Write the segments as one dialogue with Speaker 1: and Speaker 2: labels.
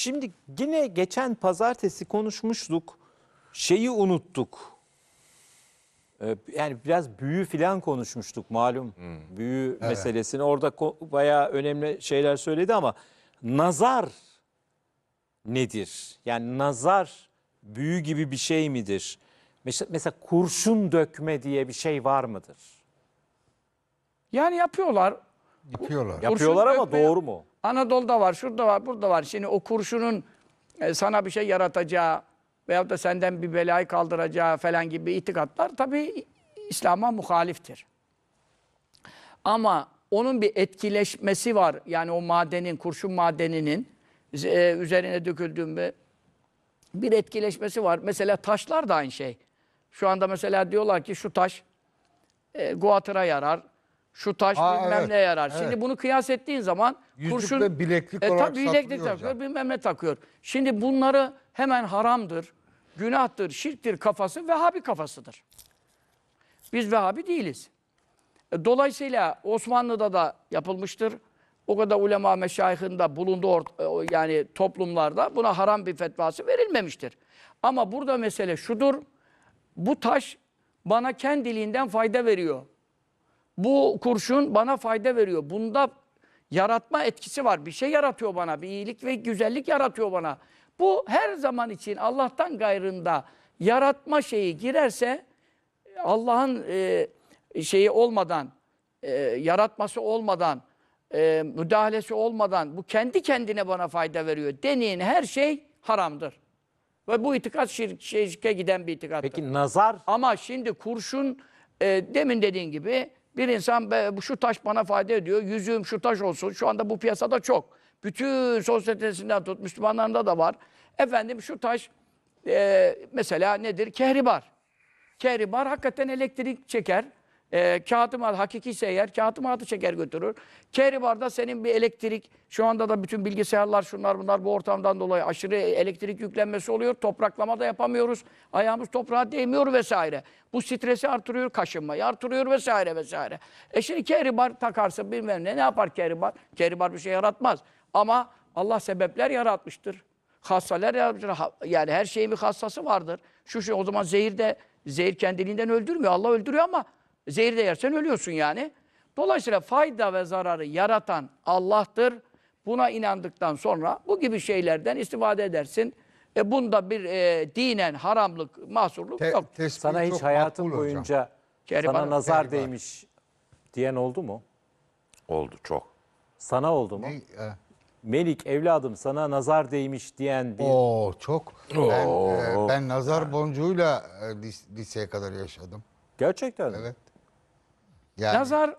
Speaker 1: Şimdi yine geçen pazartesi konuşmuştuk. Şeyi unuttuk. Ee, Yani biraz büyü filan konuşmuştuk malum. Büyü meselesini. Orada bayağı önemli şeyler söyledi ama nazar nedir? Yani nazar büyü gibi bir şey midir? Mesela, mesela kurşun dökme diye bir şey var mıdır?
Speaker 2: Yani yapıyorlar.
Speaker 3: Yapıyorlar.
Speaker 1: Yapıyorlar ama
Speaker 2: dökme-
Speaker 1: doğru mu?
Speaker 2: Anadolu'da var, şurada var, burada var. Şimdi o kurşunun e, sana bir şey yaratacağı veyahut da senden bir belayı kaldıracağı falan gibi itikatlar tabii İslam'a muhaliftir. Ama onun bir etkileşmesi var. Yani o madenin, kurşun madeninin e, üzerine döküldüğünde bir etkileşmesi var. Mesela taşlar da aynı şey. Şu anda mesela diyorlar ki şu taş e, guatıra yarar. Şu taş
Speaker 3: Aa,
Speaker 2: bilmem
Speaker 3: evet,
Speaker 2: ne yarar.
Speaker 3: evet.
Speaker 2: Şimdi bunu kıyas ettiğin zaman
Speaker 3: Yüzük
Speaker 2: kurşun
Speaker 3: ve bileklik
Speaker 2: e,
Speaker 3: olarak
Speaker 2: tabii bileklik
Speaker 3: satılıyor
Speaker 2: takıyor,
Speaker 3: hocam.
Speaker 2: bilmem ne takıyor. Şimdi bunları hemen haramdır, günahtır, şirktir kafası Vehhabi kafasıdır. Biz Vehhabi değiliz. E, Dolayısıyla Osmanlı'da da yapılmıştır. O kadar ulema meşayihinde bulunduğu ort- e, o yani toplumlarda buna haram bir fetvası verilmemiştir. Ama burada mesele şudur. Bu taş bana kendiliğinden fayda veriyor. Bu kurşun bana fayda veriyor. Bunda yaratma etkisi var. Bir şey yaratıyor bana. Bir iyilik ve güzellik yaratıyor bana. Bu her zaman için Allah'tan gayrında yaratma şeyi girerse Allah'ın e, şeyi olmadan, e, yaratması olmadan, e, müdahalesi olmadan bu kendi kendine bana fayda veriyor. Deneyin her şey haramdır. Ve bu itikat şirk, şirke giden bir itikattır.
Speaker 1: Peki nazar
Speaker 2: Ama şimdi kurşun e, demin dediğin gibi bir insan "Be, bu şu taş bana fayda ediyor. Yüzüğüm şu taş olsun. Şu anda bu piyasada çok. Bütün sosyetesinden tut Müslümanlarında da var. Efendim şu taş e, mesela nedir? Kehribar. Kehribar hakikaten elektrik çeker. E, kağıtım hakiki eğer kağıtım adı çeker götürür. Kehribarda senin bir elektrik, şu anda da bütün bilgisayarlar şunlar bunlar bu ortamdan dolayı aşırı elektrik yüklenmesi oluyor. Topraklama da yapamıyoruz. Ayağımız toprağa değmiyor vesaire. Bu stresi artırıyor, kaşınmayı artırıyor vesaire vesaire. E şimdi kehribar takarsın bilmem ne. Ne yapar kehribar? Kehribar bir şey yaratmaz. Ama Allah sebepler yaratmıştır. Hassalar yaratmıştır. Yani her şeyin bir hassası vardır. Şu şey o zaman zehir de zehir kendiliğinden öldürmüyor. Allah öldürüyor ama zehir de yersen ölüyorsun yani. Dolayısıyla fayda ve zararı yaratan Allah'tır. Buna inandıktan sonra bu gibi şeylerden istifade edersin. E bunda bir e, dinen haramlık, mahsurluk
Speaker 3: Te-
Speaker 2: yok.
Speaker 1: sana hiç hayatın
Speaker 3: hocam.
Speaker 1: boyunca
Speaker 2: Kehribar-
Speaker 1: sana nazar
Speaker 3: Kehribar.
Speaker 1: değmiş diyen oldu mu?
Speaker 4: Oldu çok.
Speaker 1: Sana oldu mu?
Speaker 3: Ne- e,
Speaker 1: Melik evladım sana nazar değmiş diyen bir
Speaker 3: Oo çok. Ben,
Speaker 4: Oo.
Speaker 3: e, ben nazar boncuğuyla e, lis- liseye kadar yaşadım.
Speaker 1: gerçekten mi?
Speaker 3: Evet. Yani
Speaker 2: Nazar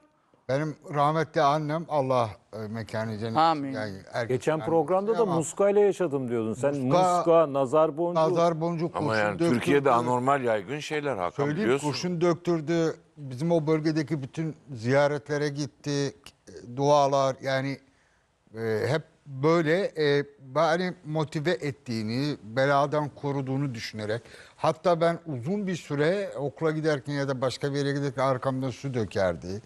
Speaker 3: benim rahmetli annem Allah e, mekanı cennet.
Speaker 2: Amin.
Speaker 3: Yani erkek
Speaker 1: Geçen
Speaker 3: annesi
Speaker 1: programda da
Speaker 3: ama
Speaker 1: muska ile yaşadım diyordun. Sen
Speaker 3: Muska-
Speaker 1: muska, nazar boncuğu.
Speaker 3: Nazar boncuk
Speaker 4: Ama
Speaker 3: kurşun
Speaker 4: yani
Speaker 3: döktürdü.
Speaker 4: Türkiye'de anormal yaygın şeyler Hakan
Speaker 3: Söyleyeyim
Speaker 4: biliyorsun.
Speaker 3: kurşun döktürdü. Bizim o bölgedeki bütün ziyaretlere gitti. e, Dualar yani e, hep böyle e, beni motive ettiğini, beladan koruduğunu düşünerek. Hatta ben uzun bir süre okula giderken ya da başka bir yere giderken arkamdan su dökerdi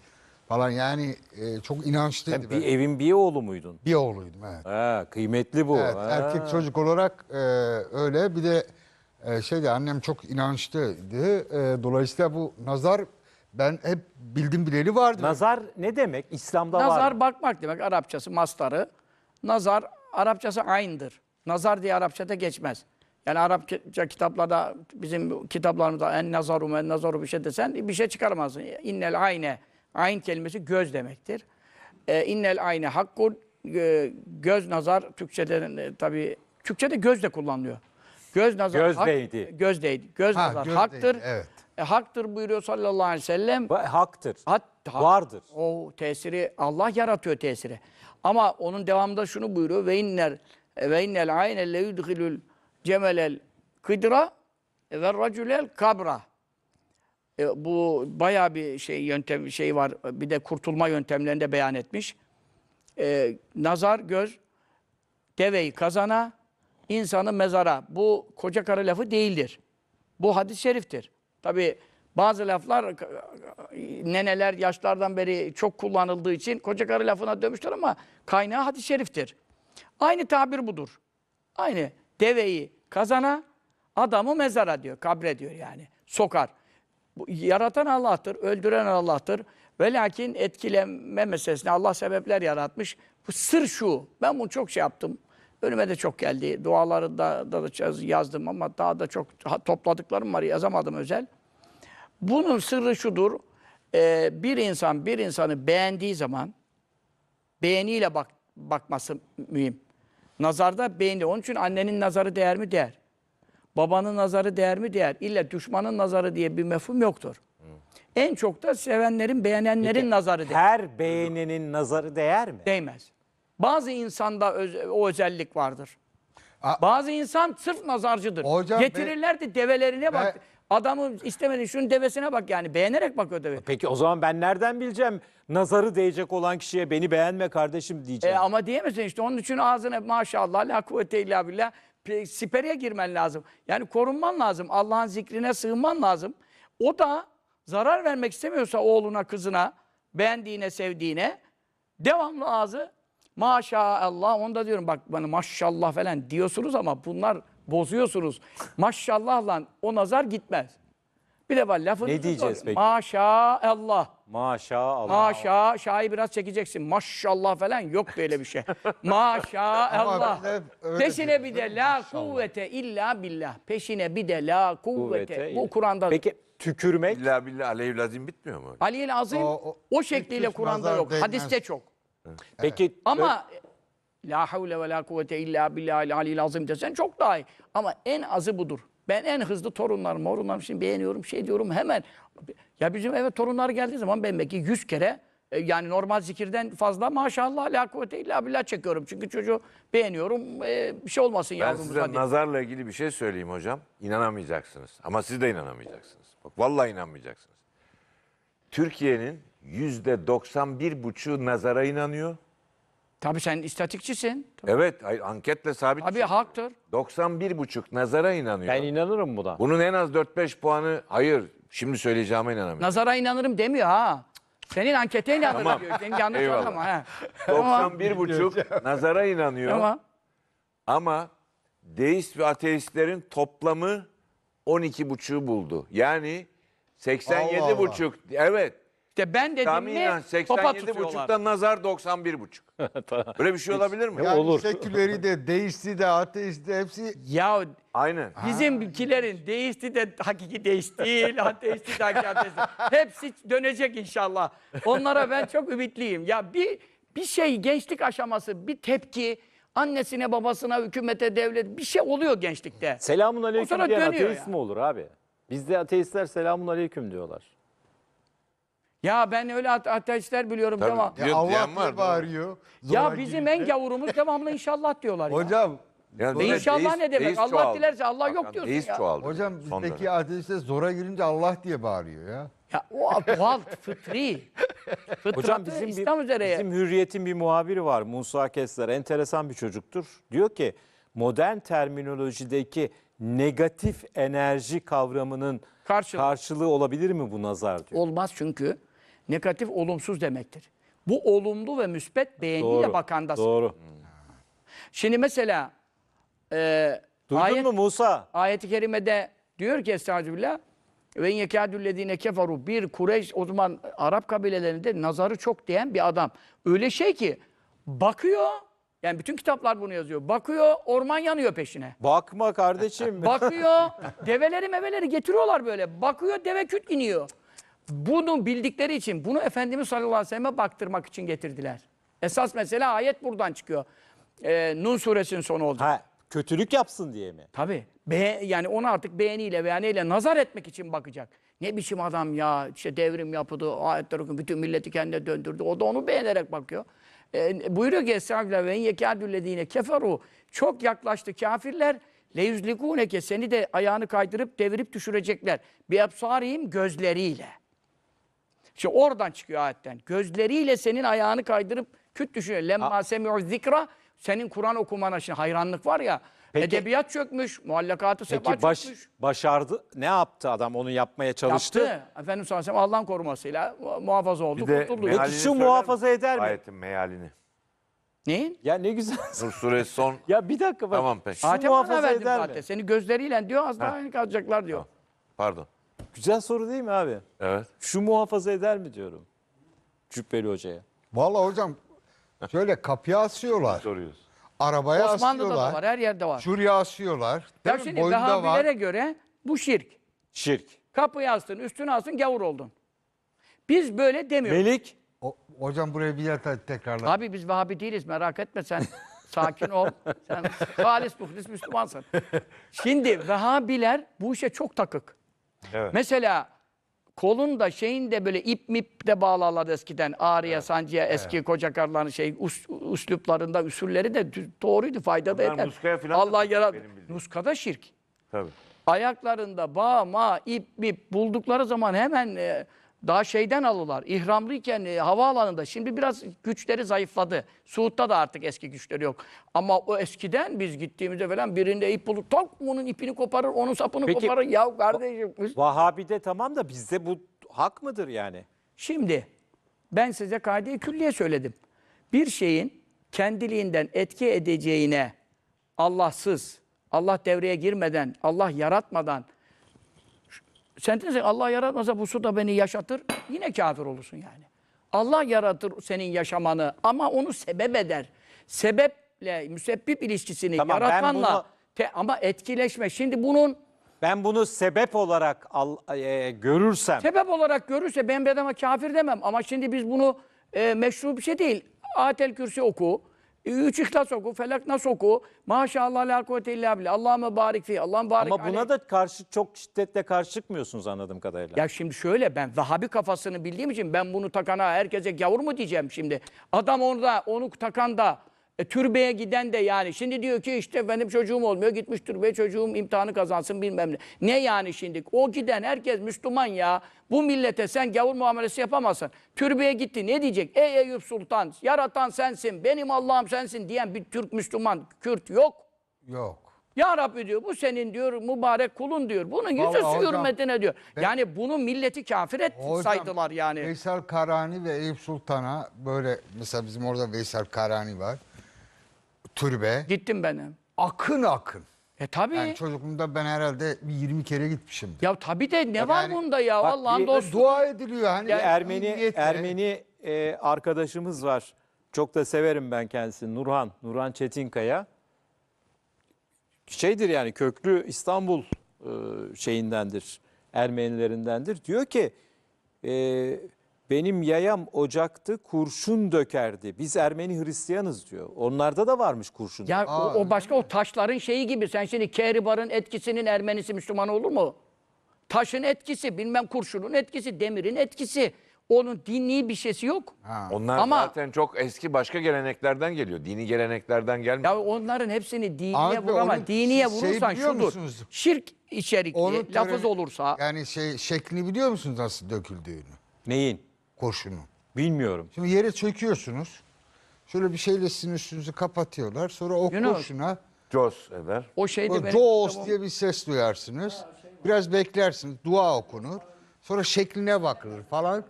Speaker 3: falan. Yani e, çok inançlıydı.
Speaker 1: Sen
Speaker 3: ben.
Speaker 1: bir evin bir oğlu muydun?
Speaker 3: bir oğluydum evet.
Speaker 1: Ha, kıymetli bu.
Speaker 3: Evet,
Speaker 1: Ha.
Speaker 3: erkek çocuk olarak e, öyle. Bir de e, şeydi annem çok inançlıydı. E, dolayısıyla bu nazar ben hep bildim bileli vardı.
Speaker 1: Nazar ne demek? İslam'da var.
Speaker 2: Nazar
Speaker 1: mı?
Speaker 2: bakmak demek Arapçası mastarı. Nazar Arapçası aynıdır. Nazar diye Arapçada geçmez. Yani Arapça kitaplarda bizim kitaplarımızda en nazaru en nazaru bir şey desen bir şey çıkaramazsın. İnnel ayne ayn kelimesi göz demektir. E, innel ayne hakkun e, göz nazar Türkçede e, tabii Türkçede göz de kullanılıyor. Göz nazar
Speaker 1: Göz
Speaker 2: hak-
Speaker 1: değdi.
Speaker 2: Göz değdi. Göz
Speaker 3: Ha,
Speaker 2: nazar
Speaker 3: göz
Speaker 2: haktır.
Speaker 3: değdi, evet.
Speaker 2: E, haktır buyuruyor sallallahu aleyhi ve sellem.
Speaker 1: Va- Haktır.
Speaker 2: Hat, hat-
Speaker 1: Vardır.
Speaker 2: O tesiri Allah yaratıyor tesiri. Ama onun devamında şunu buyuruyor ve inner ve innel ayne le yudhilul cemelel kıdra ve raculel kabra. E, bu bayağı bir şey yöntem şey var. Bir de kurtulma yöntemlerinde beyan etmiş. E, nazar göz deveyi kazana, insanı mezara. Bu koca karı lafı değildir. Bu hadis-i şeriftir. Tabi bazı laflar neneler yaşlardan beri çok kullanıldığı için koca karı lafına dönmüşler ama kaynağı hadis-i şeriftir. Aynı tabir budur. Aynı deveyi kazana, adamı mezara diyor, kabre diyor yani. Sokar. Bu, yaratan Allah'tır, öldüren Allah'tır. Ve lakin etkilenme meselesine Allah sebepler yaratmış. Bu sır şu. Ben bunu çok şey yaptım. Önüme de çok geldi. Duaları da, da, da yazdım ama daha da çok topladıklarım var. Yazamadım özel. Bunun sırrı şudur. Ee, bir insan bir insanı beğendiği zaman beğeniyle bak, bakması mühim. Nazarda beğeni. Onun için annenin nazarı değer mi? Değer. Babanın nazarı değer mi? Değer. İlla düşmanın nazarı diye bir mefhum yoktur. En çok da sevenlerin, beğenenlerin nazarı değer.
Speaker 1: Her beğenenin nazarı değer mi?
Speaker 2: Değmez. Bazı insanda öz- o özellik vardır.
Speaker 3: A-
Speaker 2: Bazı insan sırf nazarcıdır.
Speaker 3: Hocam
Speaker 2: Getirirler de develerine bak.
Speaker 3: Ben-
Speaker 2: Adamın şunun devesine bak yani. Beğenerek bakıyor deve.
Speaker 1: Peki o zaman ben nereden bileceğim nazarı değecek olan kişiye beni beğenme kardeşim
Speaker 2: E,
Speaker 1: diyeceğim.
Speaker 2: ama diyemezsin işte onun için ağzına maşallah la kuvvete illa billah pe- siperiye girmen lazım. Yani korunman lazım. Allah'ın zikrine sığınman lazım. O da zarar vermek istemiyorsa oğluna, kızına, beğendiğine, sevdiğine devamlı ağzı maşallah onda diyorum bak bana maşallah falan diyorsunuz ama bunlar bozuyorsunuz. Maşallah lan o nazar gitmez. Bir de var lafını
Speaker 1: Ne diyeceğiz peki?
Speaker 2: Maşallah.
Speaker 1: Maşallah.
Speaker 2: Maşa, şahı biraz çekeceksin. Maşallah falan yok böyle bir şey. Maşallah.
Speaker 3: biz hep öyle
Speaker 2: Peşine bir de la kuvvete illa billah. Peşine bir de la kuvvete. Bu Kur'an'da.
Speaker 1: Peki tükürmek?
Speaker 4: İlla billah aleyhülazim bitmiyor mu?
Speaker 2: Ali'l Azim
Speaker 3: O-
Speaker 2: o,
Speaker 3: o-
Speaker 2: şekliyle
Speaker 3: hiç
Speaker 2: Kur'an'da
Speaker 3: nazar
Speaker 2: yok.
Speaker 3: değmez.
Speaker 2: Hadiste çok.
Speaker 1: Peki
Speaker 2: Ama la havle ve la kuvvete illa billahi ali'l azim desen çok daha iyi. Ama en azı budur. Ben en hızlı torunlarım, morunlarım şimdi beğeniyorum, şey diyorum hemen. Ya bizim eve torunlar geldiği zaman ben belki yüz kere e, yani normal zikirden fazla maşallah la kuvvete illa billah çekiyorum. Çünkü çocuğu beğeniyorum. e, bir şey olmasın
Speaker 4: Ben
Speaker 2: yavrumuza
Speaker 4: size
Speaker 2: diye.
Speaker 4: nazarla ilgili bir şey söyleyeyim hocam. İnanamayacaksınız. Ama siz de inanamayacaksınız. Bak vallahi inanmayacaksınız. Türkiye'nin yüzde 91 buçuğu nazara inanıyor.
Speaker 2: Tabii sen istatikçisin.
Speaker 4: Evet, hayır, anketle sabit.
Speaker 2: Tabii haktır.
Speaker 4: 91 buçuk nazara inanıyor.
Speaker 1: ben inanırım buna.
Speaker 4: Bunun en az 4-5 puanı hayır. Şimdi söyleyeceğime inanamıyorum.
Speaker 2: Nazara inanırım demiyor ha. Senin ankete inanırım
Speaker 4: Tamam.
Speaker 2: diyor. Senin yanlış
Speaker 4: Eyvallah.
Speaker 2: anlama. ha. Tamam.
Speaker 4: 91 buçuk nazara inanıyor.
Speaker 2: Tamam.
Speaker 4: Ama deist ve ateistlerin toplamı 12 buçuğu buldu. Yani 87
Speaker 3: Allah Allah.
Speaker 4: buçuk. Evet.
Speaker 2: İşte ben dedim
Speaker 4: Tahminen
Speaker 2: mi topa
Speaker 4: 87
Speaker 2: tutuyorlar.
Speaker 4: buçukta nazar 91 buçuk. Böyle bir şey olabilir mi?
Speaker 3: Yani
Speaker 1: Olur.
Speaker 3: seküleri de, deisti de, ateisti de hepsi
Speaker 2: Ya
Speaker 4: Aynen.
Speaker 2: bizimkilerin deisti de hakiki deist değil, ateisti de hakiki ateist değil. Hepsi dönecek inşallah. Onlara ben çok ümitliyim. Ya bir bir şey gençlik aşaması, bir tepki annesine, babasına, hükümete, devlet bir şey oluyor gençlikte.
Speaker 1: Selamun
Speaker 2: O
Speaker 1: aleyküm
Speaker 2: sonra
Speaker 1: diyen
Speaker 2: dönüyor
Speaker 1: ateist
Speaker 2: ya.
Speaker 1: mi olur abi? Bizde ateistler selamun aleyküm diyorlar.
Speaker 2: Ya ben öyle ate- ateistler biliyorum
Speaker 4: Tabii.
Speaker 2: ama
Speaker 3: ya Allah
Speaker 4: diyen var,
Speaker 3: bağırıyor.
Speaker 2: ya
Speaker 3: Zora
Speaker 2: bizim
Speaker 3: girince.
Speaker 2: en gavurumuz devamlı inşallah diyorlar ya.
Speaker 3: Hocam,
Speaker 4: Yani
Speaker 2: Ve inşallah
Speaker 4: deist-
Speaker 2: ne demek?
Speaker 4: deist
Speaker 2: Allah
Speaker 4: çoğaldı.
Speaker 2: dilerse Allah yok diyorsun
Speaker 4: deist
Speaker 2: ya.
Speaker 4: çoğaldı
Speaker 3: hocam
Speaker 4: son
Speaker 3: bizdeki
Speaker 4: dönem.
Speaker 3: ateistler zora girince Allah diye bağırıyor ya.
Speaker 2: Ya o doğal, fıtri. Fıtratı
Speaker 1: Hocam bizim
Speaker 2: İslam
Speaker 1: bir,
Speaker 2: üzere.
Speaker 1: bizim Hürriyet'in bir muhabiri var Musa Kesler. Enteresan bir çocuktur. Diyor ki modern terminolojideki negatif enerji kavramının
Speaker 2: Karşılığı.
Speaker 1: karşılığı olabilir mi bu nazar diyor.
Speaker 2: Olmaz çünkü negatif olumsuz demektir. Bu olumlu ve müspet beğeniyle
Speaker 1: Doğru.
Speaker 2: bakandasın.
Speaker 1: Doğru.
Speaker 2: Şimdi mesela e,
Speaker 1: Duydun
Speaker 2: ayet,
Speaker 1: mu Musa?
Speaker 2: ayeti kerimede diyor ki Estağfirullah ve yekâdüllezîne keferu bir Kureyş o zaman Arap kabilelerinde nazarı çok diyen bir adam. Öyle şey ki bakıyor yani bütün kitaplar bunu yazıyor. Bakıyor orman yanıyor peşine.
Speaker 1: Bakma kardeşim.
Speaker 2: Bakıyor, develeri meveleri getiriyorlar böyle. Bakıyor, deve küt iniyor. Bunu bildikleri için, bunu Efendimiz sallallahu aleyhi ve selleme baktırmak için getirdiler. Esas mesele ayet buradan çıkıyor. Ee, Nun suresinin sonu olacak.
Speaker 1: ha, kötülük yapsın diye mi?
Speaker 2: Tabii. Be yani onu artık beğeniyle beğeniyle nazar etmek için bakacak. Ne biçim adam ya, işte devrim yapıldı, ayetler okudu, bütün milleti kendine döndürdü. O da onu beğenerek bakıyor. Ee, buyuruyor ki Estağfirullah ve yekâdüllezîne keferu. Çok yaklaştı kafirler. Leyüzlikûneke seni de ayağını kaydırıp devirip düşürecekler. Bi ebsarihim gözleriyle. İşte oradan çıkıyor ayetten. Gözleriyle senin ayağını kaydırıp küt düşürüyor. Lemma semi'u zikra senin Kur'an okumana şimdi hayranlık var ya.
Speaker 1: Peki-
Speaker 2: edebiyat çökmüş, muallakatı seba
Speaker 1: Peki baş,
Speaker 2: çökmüş.
Speaker 1: başardı. Ne yaptı adam onu yapmaya çalıştı?
Speaker 2: Yaptı. Efendimiz sallallahu aleyhi ve sellem Allah'ın korumasıyla mu- muhafaza oldu,
Speaker 4: Bir de
Speaker 2: kurtuldu.
Speaker 4: mealini
Speaker 1: şu
Speaker 4: söyler
Speaker 1: muhafaza
Speaker 4: misin?
Speaker 1: eder mi?
Speaker 4: Ayetin mealini.
Speaker 2: Neyin?
Speaker 1: Ya ne güzel.
Speaker 4: Nur suresi son.
Speaker 1: ya bir dakika bak.
Speaker 4: Tamam, peki.
Speaker 1: Şu
Speaker 2: Adem
Speaker 1: muhafaza
Speaker 2: verdim
Speaker 1: eder
Speaker 2: zaten.
Speaker 1: mi?
Speaker 2: Seni gözleriyle diyor az daha kalacaklar diyor.
Speaker 4: Pardon.
Speaker 1: Güzel soru değil mi abi?
Speaker 4: Evet.
Speaker 1: Şu muhafaza eder mi diyorum. Cübbeli hocaya.
Speaker 3: Vallahi hocam şöyle kapıya asıyorlar.
Speaker 4: Soruyoruz.
Speaker 3: Arabaya
Speaker 2: Osmanlı'da da
Speaker 3: asıyorlar.
Speaker 2: var, her yerde var.
Speaker 3: Şuraya asıyorlar.
Speaker 2: Ya
Speaker 3: mi?
Speaker 2: şimdi
Speaker 3: Boynunda
Speaker 2: Vehhabilere
Speaker 3: var.
Speaker 2: göre bu şirk.
Speaker 1: Şirk.
Speaker 2: Kapıyı astın, üstüne astın, gavur oldun. Biz böyle demiyoruz.
Speaker 1: Melik.
Speaker 3: O- hocam buraya bir yer tekrarla.
Speaker 2: Abi biz Vehhabi değiliz merak etme sen. Sakin ol. Sen halis muhlis Müslümansın. Şimdi Vehhabiler bu işe çok takık.
Speaker 4: Evet.
Speaker 2: Mesela kolun da şeyin de böyle ip mip de bağlarlardı eskiden. Ağrıya, sancıya, eski koca karıların şey us, üsluplarında, usulleri de doğruydu, fayda da eder.
Speaker 4: muskaya falan
Speaker 2: Allah
Speaker 4: takık
Speaker 2: yarat.
Speaker 4: benim bildiğim.
Speaker 2: Nuskada şirk.
Speaker 4: Tabii.
Speaker 2: Ayaklarında bağ, ma, ip, mip buldukları zaman hemen e, daha şeyden alırlar. İhramlıyken e, havaalanında. Şimdi biraz güçleri zayıfladı. Suud'da da artık eski güçleri yok. Ama o eskiden biz gittiğimizde falan birinde ip bulur. Tak onun ipini koparır, onun sapını
Speaker 1: Peki,
Speaker 2: koparır. Ya kardeşim.
Speaker 1: Vahabi'de tamam da bizde bu hak mıdır yani?
Speaker 2: Şimdi ben size kaide-i külliye söyledim. Bir şeyin kendiliğinden etki edeceğine Allahsız, Allah devreye girmeden, Allah yaratmadan sen desen Allah yaratmasa bu su da beni yaşatır, yine kafir olursun yani. Allah yaratır senin yaşamanı ama onu sebep eder. Sebeple müsebbip ilişkisini
Speaker 1: Tamam, ben
Speaker 2: yaratanla
Speaker 1: bunu-
Speaker 2: te- ama etkileşme. Şimdi bunun
Speaker 1: Ben bunu sebep olarak al, e, görürsem
Speaker 2: Sebep olarak görürse ben bedava kafir demem. Ama şimdi biz bunu e, meşru bir şey değil. Atel Kürsi oku. Üç İhlas oku, Felak Nas oku. Maşallah la kuvvete illa billah. Allahümme barik fi. Allah'ım barik
Speaker 1: ama buna
Speaker 2: aleyh.
Speaker 1: da karşı çok şiddetle karşı çıkmıyorsunuz anladığım kadarıyla.
Speaker 2: Ya şimdi şöyle ben Vahabi kafasını bildiğim için ben bunu takana herkese gavur mu diyeceğim şimdi. Adam orada onu takan da e, türbeye giden de yani şimdi diyor ki işte benim çocuğum olmuyor gitmiş türbeye çocuğum imtihanı kazansın bilmem ne. Ne yani şimdi? O giden herkes Müslüman ya. Bu millete sen gavur muamelesi yapamazsın. Türbeye gitti ne diyecek? Ey Eyüp Sultan yaratan sensin benim Allah'ım sensin diyen bir Türk Müslüman Kürt yok.
Speaker 3: Yok.
Speaker 2: Ya Rabbi diyor bu senin diyor mübarek kulun diyor. Bunun yüzü
Speaker 3: Vallahi hocam,
Speaker 2: hürmetine diyor. yani bunu milleti kafir et
Speaker 3: Hocam,
Speaker 2: saydılar yani.
Speaker 3: Veysel Karani ve Eyüp Sultan'a böyle mesela bizim orada Veysel Karani var. Türbe.
Speaker 2: Gittim benim.
Speaker 3: Akın akın.
Speaker 2: E tabi.
Speaker 3: Yani çocukluğumda ben herhalde bir 20 kere gitmişimdir.
Speaker 2: ya tabi de ne var
Speaker 3: Yani
Speaker 2: bunda ya
Speaker 1: bak
Speaker 2: Allah'ın dostu.
Speaker 3: Dua ediliyor hani.
Speaker 1: Bir Ermeni. Ermeni e, arkadaşımız var. Çok da severim ben kendisini. Nurhan, Nurhan Çetinkaya. Şeydir yani köklü İstanbul e, şeyindendir. Ermenilerindendir. Diyor ki e, benim yayam ocaktı kurşun dökerdi. Biz Ermeni Hristiyanız diyor. Onlarda da varmış kurşun.
Speaker 2: Ya o, o başka o taşların şeyi gibi. Sen şimdi Kehribar'ın etkisinin Ermenisi Müslüman olur mu? Taşın etkisi, bilmem kurşunun etkisi, demirin etkisi. Onun dini bir şeysi yok.
Speaker 4: Onlar
Speaker 2: Ama-
Speaker 4: zaten çok eski başka geleneklerden geliyor. Dini geleneklerden gelmiyor.
Speaker 2: Ya onların hepsini diniye vurama.
Speaker 3: onun
Speaker 2: Diniye
Speaker 3: şey
Speaker 2: vurursan
Speaker 3: biliyor
Speaker 2: şudur.
Speaker 3: musunuz?
Speaker 2: Şirk içerikli,
Speaker 3: Onun
Speaker 2: lafız olursa.
Speaker 3: Yani şey şeklini biliyor musunuz nasıl döküldüğünü?
Speaker 1: Neyin?
Speaker 3: Kurşunun.
Speaker 1: Bilmiyorum.
Speaker 3: Şimdi yere çöküyorsunuz. Şöyle bir şeyle sizin üstünüzü kapatıyorlar. Sonra o
Speaker 2: Yunus.
Speaker 3: kurşuna
Speaker 4: Jos eder.
Speaker 2: O şeyde
Speaker 3: böyle
Speaker 2: benim
Speaker 3: diye bir ses duyarsınız. Biraz beklersiniz. Dua okunur. Sonra şekline bakılır falan.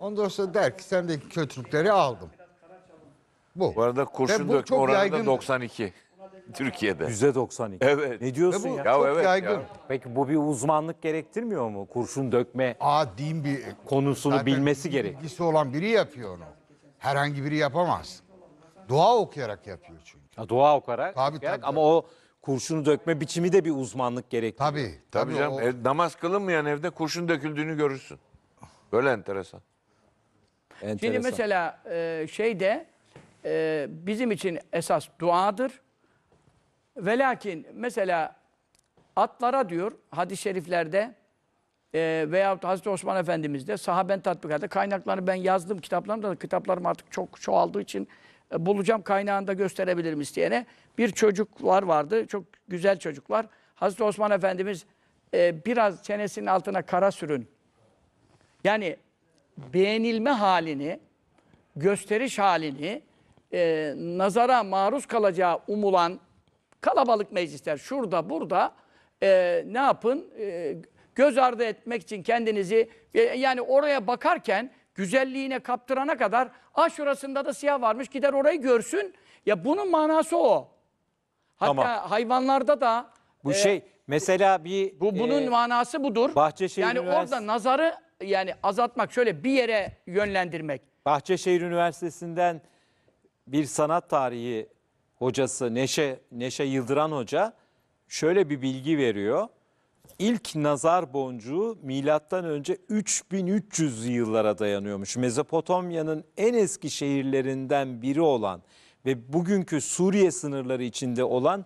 Speaker 3: Ondan sonra der ki sendeki kötülükleri aldım. Bu.
Speaker 4: Bu arada
Speaker 3: Ve
Speaker 4: kurşun
Speaker 3: bu
Speaker 4: dökme
Speaker 3: çok
Speaker 4: oranı da
Speaker 3: yaygındır.
Speaker 4: 92. Türkiye'de.
Speaker 1: %92.
Speaker 4: Evet.
Speaker 1: Ne diyorsun ya?
Speaker 4: Ya
Speaker 3: çok
Speaker 4: evet
Speaker 3: yaygın.
Speaker 4: ya.
Speaker 1: Peki bu bir uzmanlık gerektirmiyor mu? Kurşun dökme
Speaker 3: Aa din bir
Speaker 1: konusunu
Speaker 3: zaten
Speaker 1: bilmesi gerek.
Speaker 3: bilgisi olan biri yapıyor onu. Herhangi biri yapamaz. Dua okuyarak yapıyor çünkü.
Speaker 1: Ha, Dua okuyarak.
Speaker 3: Tabii,
Speaker 1: okuyarak
Speaker 3: tabii,
Speaker 1: ama o kurşunu dökme biçimi de bir uzmanlık gerektiriyor.
Speaker 3: Tabii.
Speaker 4: Tabii canım.
Speaker 3: o-
Speaker 4: ev- namaz kılınmayan evde kurşun döküldüğünü görürsün. Böyle enteresan.
Speaker 2: Şimdi
Speaker 1: Enteresan.
Speaker 2: mesela e, şeyde e, bizim için esas duadır. Ve lakin mesela atlara diyor hadis-i şeriflerde e, veyahut Hazreti Osman Efendimiz'de sahaben tatbikatı kaynaklarını ben yazdım kitaplarımda da kitaplarım artık çok çoğaldığı için e, bulacağım kaynağında gösterebilirim isteyene. Bir çocuklar vardı çok güzel çocuklar. Hazreti Osman Efendimiz e, biraz çenesinin altına kara sürün. Yani beğenilme halini, gösteriş halini, e, nazara maruz kalacağı umulan kalabalık meclisler şurada burada e, ne yapın? E, göz ardı etmek için kendinizi e, yani oraya bakarken güzelliğine kaptırana kadar ah şurasında da siyah varmış gider orayı görsün. Ya bunun manası o. Hatta
Speaker 1: Tamam.
Speaker 2: hayvanlarda da
Speaker 1: Bu
Speaker 2: e,
Speaker 1: şey mesela bir
Speaker 2: bu bunun
Speaker 1: e,
Speaker 2: manası budur.
Speaker 1: Bahçeşehir
Speaker 2: yani
Speaker 1: Üniversitesi-
Speaker 2: orada nazarı yani azaltmak, şöyle bir yere yönlendirmek.
Speaker 1: Bahçeşehir Üniversitesi'nden bir sanat tarihi hocası Neşe Neşe Yıldıran Hoca şöyle bir bilgi veriyor. İlk nazar boncuğu milattan önce 3300 yıllara dayanıyormuş. Mezopotamya'nın en eski şehirlerinden biri olan ve bugünkü Suriye sınırları içinde olan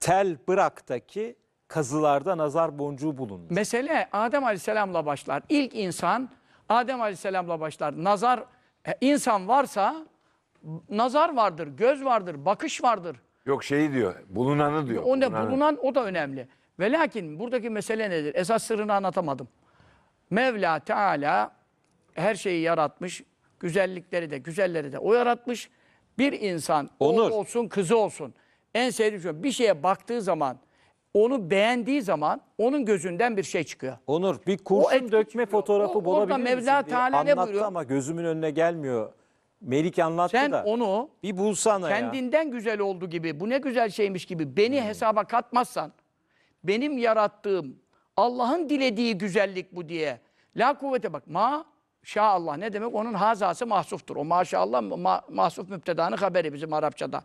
Speaker 1: Tel Bırak'taki kazılarda nazar boncuğu bulunmuş.
Speaker 2: Mesele Adem Aleyhisselam'la başlar. İlk insan Adem Aleyhisselam'la başlar. Nazar e, insan varsa nazar vardır, göz vardır, bakış vardır.
Speaker 4: Yok şeyi diyor. Bulunanı diyor.
Speaker 2: O ne
Speaker 4: bulunanı.
Speaker 2: bulunan o da önemli. Ve lakin buradaki mesele nedir? Esas sırrını anlatamadım. Mevla Teala her şeyi yaratmış. Güzellikleri de, güzelleri de o yaratmış. Bir insan
Speaker 1: Onur.
Speaker 2: oğlu olsun, kızı olsun. En sevdiğim şey bir şeye baktığı zaman, onu beğendiği zaman onun gözünden bir şey çıkıyor.
Speaker 1: Onur bir kurşun
Speaker 2: etki
Speaker 1: dökme
Speaker 2: çıkıyor.
Speaker 1: fotoğrafı
Speaker 2: O- orada
Speaker 1: bulabilir misin
Speaker 2: Mevla
Speaker 1: diye
Speaker 2: Teala ne
Speaker 1: anlattı
Speaker 2: buyuruyor?
Speaker 1: ama gözümün önüne gelmiyor. Melik anlattı
Speaker 2: Sen
Speaker 1: da.
Speaker 2: onu
Speaker 1: bir bulsana ya.
Speaker 2: kendinden güzel oldu gibi, bu ne güzel şeymiş gibi beni hesaba katmazsan, benim yarattığım, Allah'ın dilediği güzellik bu diye. La kuvvete bak. Ma Allah ne demek? Onun hazası mahsuftur. O maşallah ma, mahsuf müptedanın haberi bizim Arapçada.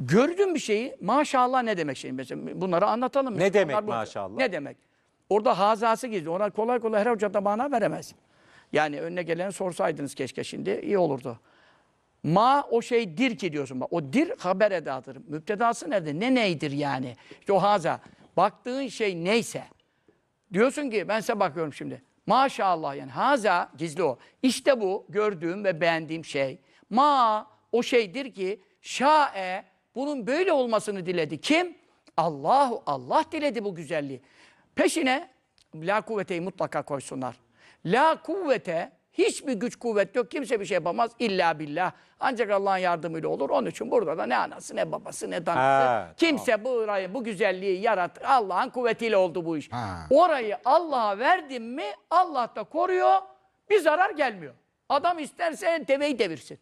Speaker 2: Gördüğün bir şeyi maşallah ne demek şimdi mesela bunları anlatalım.
Speaker 1: Ne demek
Speaker 2: Onlar bu-
Speaker 1: maşallah?
Speaker 2: Ne demek? Orada hazası gizli. Ona kolay kolay her hoca da mana veremez. Yani önüne geleni sorsaydınız keşke şimdi iyi olurdu. Ma o şey dir ki diyorsun. Bak, o dir haber edadır. Müptedası nerede? Ne neydir yani? İşte o haza. Baktığın şey neyse. Diyorsun ki ben size bakıyorum şimdi. Maşallah yani haza gizli o. İşte bu gördüğüm ve beğendiğim şey. Ma o şeydir ki şae bunun böyle olmasını diledi. Kim? Allahu Allah diledi bu güzelliği. Peşine la kuvveteyi mutlaka koysunlar. La kuvvete hiçbir güç kuvvet yok. Kimse bir şey yapamaz illa billah. Ancak Allah'ın yardımıyla olur. Onun için burada da ne anası ne babası ne danası.
Speaker 1: Ha,
Speaker 2: Kimse burayı bu güzelliği yarattı. Allah'ın kuvvetiyle oldu bu iş.
Speaker 3: Ha.
Speaker 2: Orayı Allah'a verdin mi Allah da koruyor. Bir zarar gelmiyor. Adam isterse deveyi devirsin.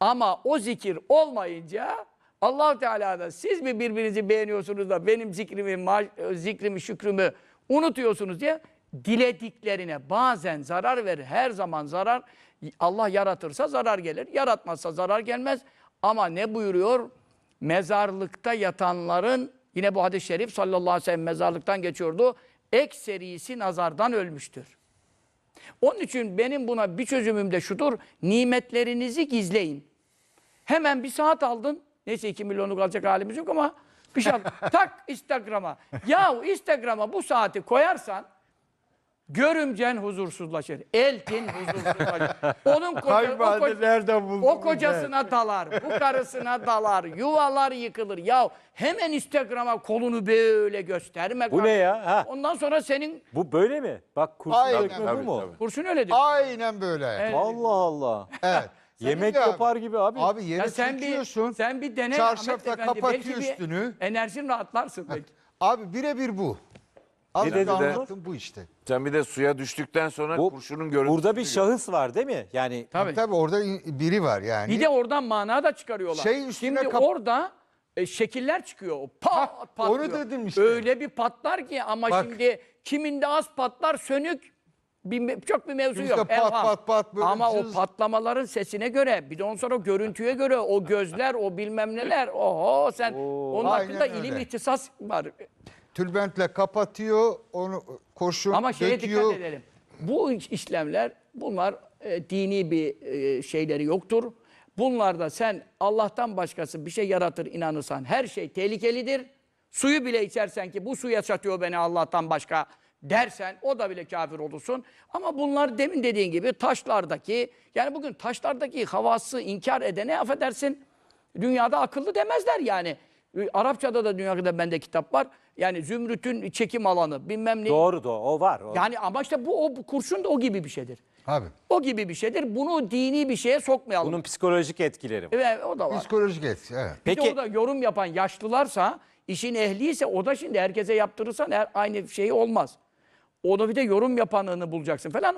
Speaker 2: Ama o zikir olmayınca allah Teala da siz mi birbirinizi beğeniyorsunuz da benim zikrimi, zikrimi, şükrümü unutuyorsunuz diye dilediklerine bazen zarar verir. Her zaman zarar. Allah yaratırsa zarar gelir. Yaratmazsa zarar gelmez. Ama ne buyuruyor? Mezarlıkta yatanların yine bu hadis-i şerif sallallahu aleyhi ve sellem mezarlıktan geçiyordu. Ekserisi nazardan ölmüştür. Onun için benim buna bir çözümüm de şudur. Nimetlerinizi gizleyin. Hemen bir saat aldın. Neyse 2 milyonluk alacak halimiz yok ama bir şey. Tak Instagram'a. Yahu Instagram'a bu saati koyarsan görümcen huzursuzlaşır. Eltin huzursuzlaşır. Onun koca, o, koca-
Speaker 3: nereden
Speaker 2: o kocasına dalar, bu karısına dalar, yuvalar yıkılır. Ya hemen Instagram'a kolunu böyle gösterme.
Speaker 1: Bu ne ya? Ha.
Speaker 2: Ondan sonra senin
Speaker 1: Bu böyle mi? Bak kurşun
Speaker 3: Aynen.
Speaker 1: dökme bu
Speaker 4: Tabii,
Speaker 1: mu?
Speaker 4: tabii.
Speaker 2: kurşun öyledir.
Speaker 3: Aynen böyle.
Speaker 1: Allah Allah.
Speaker 3: Evet.
Speaker 1: Yemek
Speaker 3: Senin de
Speaker 1: yapar gibi abi.
Speaker 3: Abi yere
Speaker 2: Ya sen bir, sen bir dene
Speaker 3: çarşafla
Speaker 2: bir
Speaker 3: üstünü.
Speaker 2: Enerjin rahatlarsın belki.
Speaker 3: Abi birebir bu. Az önce
Speaker 1: de?
Speaker 3: anlattım bu işte.
Speaker 4: Sen bir de suya düştükten sonra
Speaker 1: Bu-
Speaker 4: kurşunun görüntüsü
Speaker 1: Burada bir
Speaker 4: gör.
Speaker 1: şahıs var değil mi? Yani
Speaker 2: Tabii.
Speaker 3: Tabii orada in- biri var yani.
Speaker 2: Bir de oradan mana da çıkarıyorlar.
Speaker 3: Şey üstüne
Speaker 2: Şimdi
Speaker 3: kap-
Speaker 2: orada e, şekiller çıkıyor. O Pat, patlıyor.
Speaker 3: onu dedim işte.
Speaker 2: Öyle bir patlar ki ama
Speaker 3: Bak.
Speaker 2: şimdi kiminde az patlar sönük bir, me- çok bir mevzu
Speaker 3: Kimiste
Speaker 2: yok.
Speaker 3: pat,
Speaker 2: Elham.
Speaker 3: pat, pat böyle
Speaker 2: Ama o
Speaker 3: cız.
Speaker 2: patlamaların sesine göre bir de ondan sonra o görüntüye göre o gözler o bilmem neler. Oho sen onun
Speaker 3: Aynen
Speaker 2: hakkında
Speaker 3: öyle.
Speaker 2: ilim ihtisas var.
Speaker 3: Tülbentle kapatıyor, onu kurşun
Speaker 2: Ama şeye
Speaker 3: döküyor.
Speaker 2: dikkat edelim. Bu iş- işlemler bunlar e, dini bir e, şeyleri yoktur. Bunlarda sen Allah'tan başkası bir şey yaratır inanırsan her şey tehlikelidir. Suyu bile içersen ki bu suya çatıyor beni Allah'tan başka dersen o da bile kafir olursun. Ama bunlar demin dediğin gibi taşlardaki yani bugün taşlardaki havası inkar edene affedersin dünyada akıllı demezler yani. Arapçada da dünyada bende kitap var. Yani zümrütün çekim alanı bilmem ne.
Speaker 1: doğru da o var. o.
Speaker 2: Yani ama işte bu, o, bu kurşun da o gibi bir şeydir.
Speaker 3: Abi
Speaker 2: O gibi bir şeydir. Bunu dini bir şeye sokmayalım.
Speaker 1: Bunun psikolojik etkileri var.
Speaker 2: Evet o da var.
Speaker 3: psikolojik etki. Evet.
Speaker 2: Bir de
Speaker 1: Peki
Speaker 2: orada yorum yapan yaşlılarsa, işin ehliyse o da şimdi herkese yaptırırsan her- aynı şey olmaz. Onu bir de yorum yapanını bulacaksın falan.